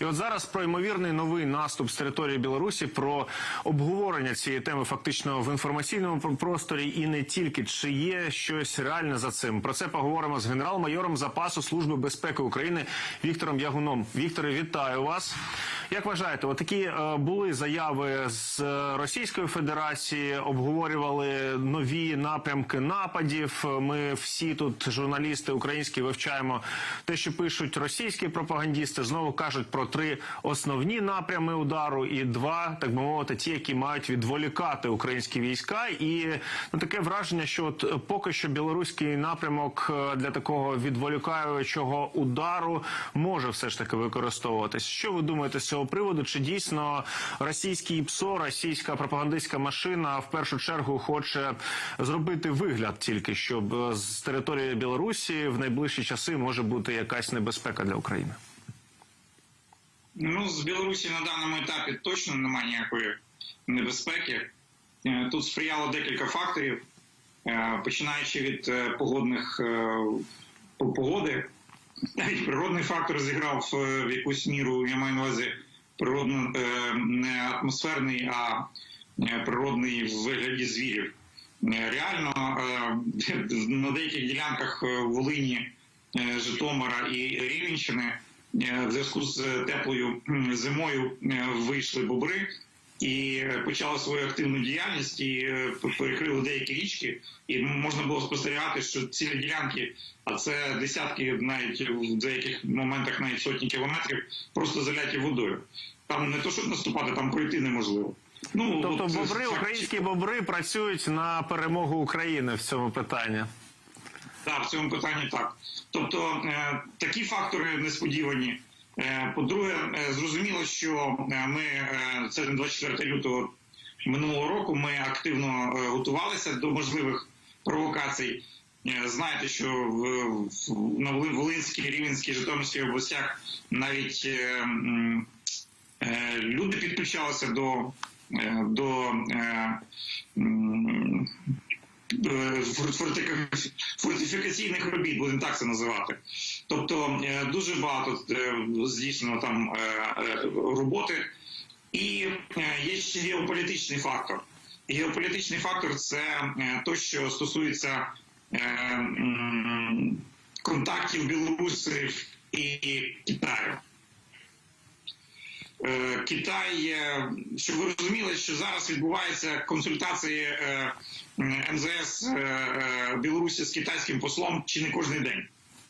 І от зараз про ймовірний новий наступ з території Білорусі, про обговорення цієї теми фактично в інформаційному про- просторі, і не тільки чи є щось реальне за цим. Про це поговоримо з генерал-майором запасу служби безпеки України Віктором Ягуном. Вікторе, вітаю вас. Як вважаєте, от такі е, були заяви з Російської Федерації, обговорювали нові напрямки нападів. Ми всі тут, журналісти українські, вивчаємо те, що пишуть російські пропагандісти. Знову кажуть про три основні напрями удару, і два, так би мовити, ті, які мають відволікати українські війська. І ну, таке враження, що от поки що білоруський напрямок е, для такого відволікаючого удару може все ж таки використовуватись. Що ви думаєте з цього приводу? Чи дійсно російський ПСО, російська пропагандистська машина в першу чергу хоче зробити вигляд тільки, щоб з території Білорусі в найближчі часи може бути якась небезпека для України? Ну, з Білорусі на даному етапі точно немає ніякої небезпеки. Е, Тут сприяло декілька факторів, е, починаючи від е, погодних по- погоди. Навіть природний фактор зіграв в якусь міру, я маю на увазі природно не атмосферний, а природний в вигляді звірів. Реально на деяких ділянках Волині, Житомира і Рівненщини е, в зв'язку з теплою зимою е, вийшли бобри і е, почали свою активну діяльність і е, перекрили деякі річки. І можна було спостерігати, що цілі ділянки, а це десятки, навіть в деяких моментах навіть сотні кілометрів, просто заляті водою. Там не то, щоб наступати, там пройти неможливо. Ну Тобто, от, е, бобри, факт- українські бобри працюють на перемогу України в цьому питанні. Так, в цьому питанні так. Тобто е, такі фактори несподівані. Е, по-друге, е, зрозуміло, що ми це 24 лютого минулого року. Ми активно готувалися до можливих провокацій. Знаєте, що в, на Воли- Волинській, Рівненській, Житомирській областях навіть люди підключалися до, до фортифікаційних робіт, будемо так це називати. Тобто е, дуже багато е, здійснено там е, роботи. І є ще геополітичний фактор. Геополітичний фактор це те, що стосується контактів Білорусі і Китаю. Е, Китай, щоб ви розуміли, що зараз відбуваються консультації е, МЗС е, Білорусі з китайським послом чи не кожен день.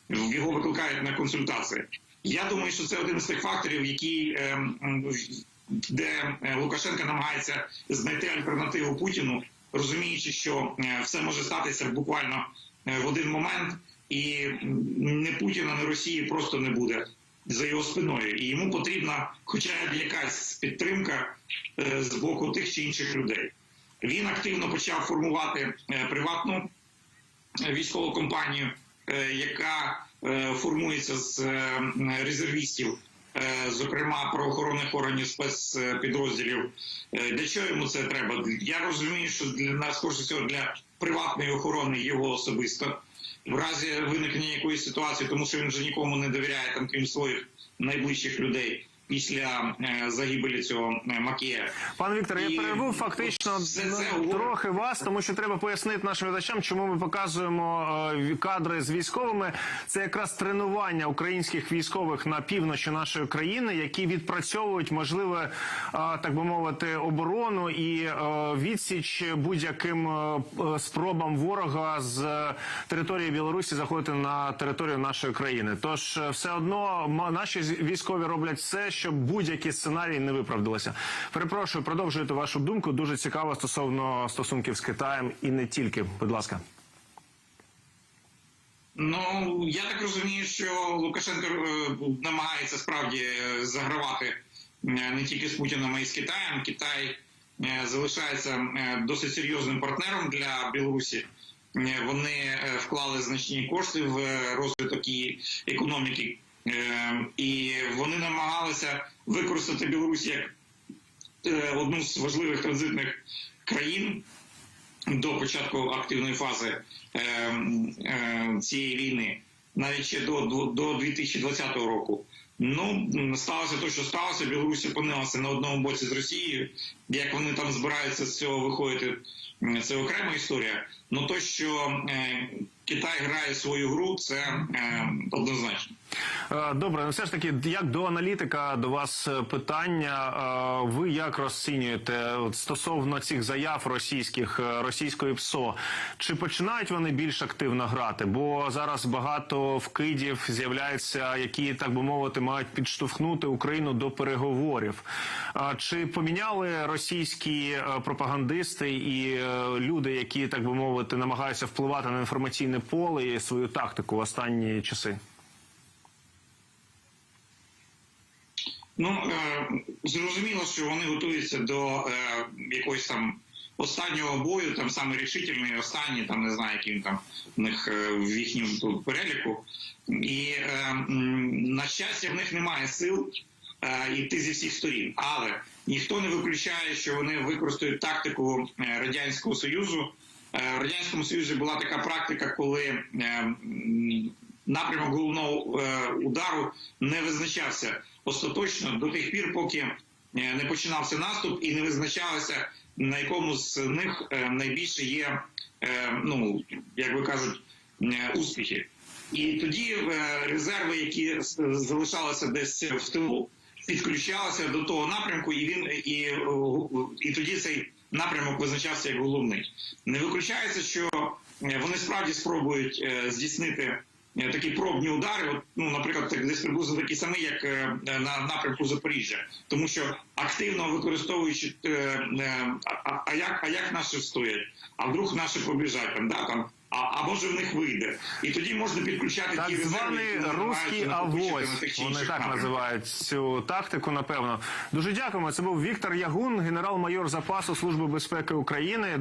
Його викликають на консультації. Я думаю, що це один з тих факторів, які, де Лукашенко намагається знайти альтернативу Путіну, розуміючи, що все може статися буквально в один момент, і не Путіна, не Росії просто не буде за його спиною, і йому потрібна хоча б якась підтримка е, з боку тих чи інших людей. Він активно почав формувати е, приватну е, військову компанію, яка формується з резервістів, зокрема правоохоронних органів спецпідрозділів. Для чого йому це треба? Я розумію, що для нас всього для приватної охорони його особисто в разі виникнення якоїсь ситуації, тому що він вже нікому не довіряє, там крім своїх найближчих людей після е, загибелі цього е, Макія. Пане Вікторе, я перерву фактично трохи вас, тому що треба пояснити нашим глядачам, чому ми показуємо е, кадри з військовими. Це якраз тренування українських військових на півночі нашої країни, які відпрацьовують можливе, так би мовити, оборону і відсіч будь-яким спробам ворога з території Білорусі заходити на територію нашої країни. Тож все одно наші військові роблять все, щоб будь-які сценарії не виправдалися. Перепрошую, продовжуйте вашу думку. Дуже цікаво стосовно стосунків з Китаєм і не тільки. Будь ласка. Ну я так розумію, що Лукашенко е, намагається справді е, загравати е, не тільки з Путіним, а й з Китаєм. Китай залишається досить серйозним партнером для Білорусі. Вони вклали значні кошти в розвиток її економіки, і вони намагалися використати Білорусь як е, одну з важливих транзитних країн до початку активної фази е, е, цієї війни. навіть ще до 2020 року. Ну сталося те, що сталося. Білорусь опинилася на одному боці з Росією. Як вони там збираються з цього виходити, це окрема історія. Ну то, що е, Китай грає свою гру, це е, однозначно. Е, Добре, ну все ж таки, як до аналітика до вас е, питання. Е, Ви як розцінюєте стосовно цих заяв російських російської ПСО? Чи починають вони більш активно грати? Бо зараз багато вкидів з'являється, які так би мовити мають підштовхнути Україну до переговорів. Чи поміняли російські пропагандисти і люди, які так би мовити намагаються впливати на інформаційне поле і свою тактику в останні часи? Ну е, зрозуміло, що вони готуються до е, якогось там останнього бою, там саме рішительний, останній, там не знаю, він там в них е, в їхньому переліку. І е, на щастя, в них немає сил йти зі всіх сторін. Але ніхто не виключає, що вони використають тактику радянського союзу. Е, В радянському союзі була така практика, коли е, напрямок головного е, удару не визначався остаточно до тих пір, поки не починався наступ і не визначалося на якому з них найбільше є, ну як ви кажуть, успіхи. І тоді резерви, які залишалися десь в тилу, підключалися до того напрямку, і він і, і тоді цей напрямок визначався як головний. Не виключається, що е, вони справді спробують е, здійснити е, такі пробні удари. От, ну, наприклад, так, десь приблизно такі самі, як на напрямку Запоріжжя, тому що активно використовуючи а, а- а як а як наші стоять, а вдруг наші побіжать там, да там. А, а може в них вийде, і тоді можна підключати Так ті званий русський авось. Вони так напрямках. називають цю тактику. Напевно, дуже дякуємо. Це був Віктор Ягун, генерал-майор запасу Служби безпеки України.